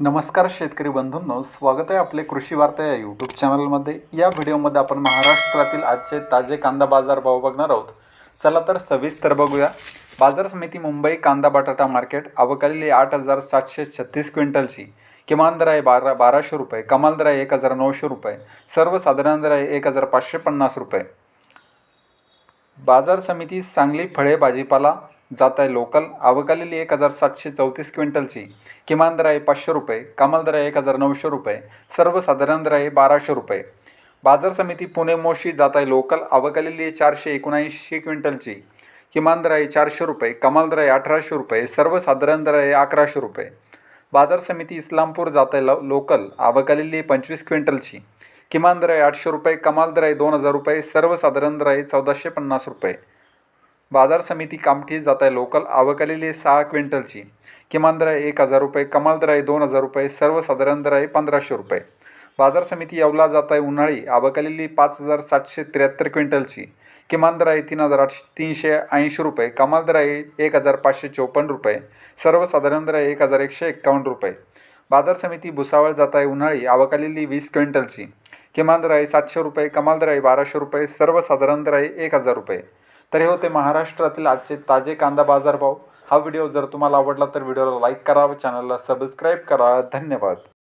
नमस्कार शेतकरी बंधूंनो स्वागत आहे आपले कृषी वार्ता या यूट्यूब चॅनलमध्ये या व्हिडिओमध्ये आपण महाराष्ट्रातील आजचे ताजे कांदा बाजार भाव बघणार आहोत. चला तर सविस्तर बघूया. बाजार समिती मुंबई कांदा बटाटा मार्केट अवकालेली आठ हजार सातशे छत्तीस क्विंटलची. किमान दर आहे बारा बाराशे रुपये कमाल दर आहे एक हजार नऊशे रुपये सर्वसाधारण दर आहे एक हजार पाचशे पन्नास रुपये. बाजार समिती सांगली फळे भाजीपाला जात आहे लोकल. अवकालेली एक हजार सातशे चौतीस क्विंटलची. किमान दर आहे पाचशे रुपये. कमाल दर आहे एक हजार नऊशे रुपये. सर्वसाधारण दर आहे बाराशे रुपये. बाजार समिती पुणे मोशी जात आहे लोकल. अवकालेली आहे चारशे एकोणऐंशी क्विंटलची. किमान दर आहे चारशे रुपये. कमाल दर आहे अठराशे रुपये. सर्वसाधारण दर आहे अकराशे रुपये. बाजार समिती इस्लामपूर जात आहे लो लोकल. अवकालेली आहे पंचवीस क्विंटलची. किमान दर आहे आठशे रुपये. कमाल दर आहे दोन हजार रुपये. सर्वसाधारण दर आहे चौदाशे पन्नास रुपये. बाजार समिती कामठी जात आहे लोकल आवकलेली सहा क्विंटलची. किमान दर आहे एक हजार रुपये कमाल दर आहे दोन हजार रुपये सर्वसाधारण दर आहे पंधराशे रुपये. बाजार समिती येवला जात आहे उन्हाळी आवकलेली पाच हजार सातशे त्र्याहत्तर क्विंटलची. किमान दर आहे तीन हजार आठशे तीनशे ऐंशी रुपये कमाल दर आहे एक हजार पाचशे चोपन्न रुपये सर्वसाधारण दर आहे एक हजार एकशे एक्कावन्न रुपये. बाजार समिती भुसावळ जात आहे उन्हाळी आवकालेली वीस क्विंटलची. किमान दर आहे सातशे रुपये कमाल दर आहे बाराशे रुपये सर्वसाधारण दर आहे एक हजार रुपये. तर हे होते महाराष्ट्रातील आजचे ताजे कांदा बाजारभाव. हा व्हिडिओ जर तुम्हाला आवडला तर व्हिडिओला लाईक करा चॅनलला सबस्क्राईब करा. धन्यवाद.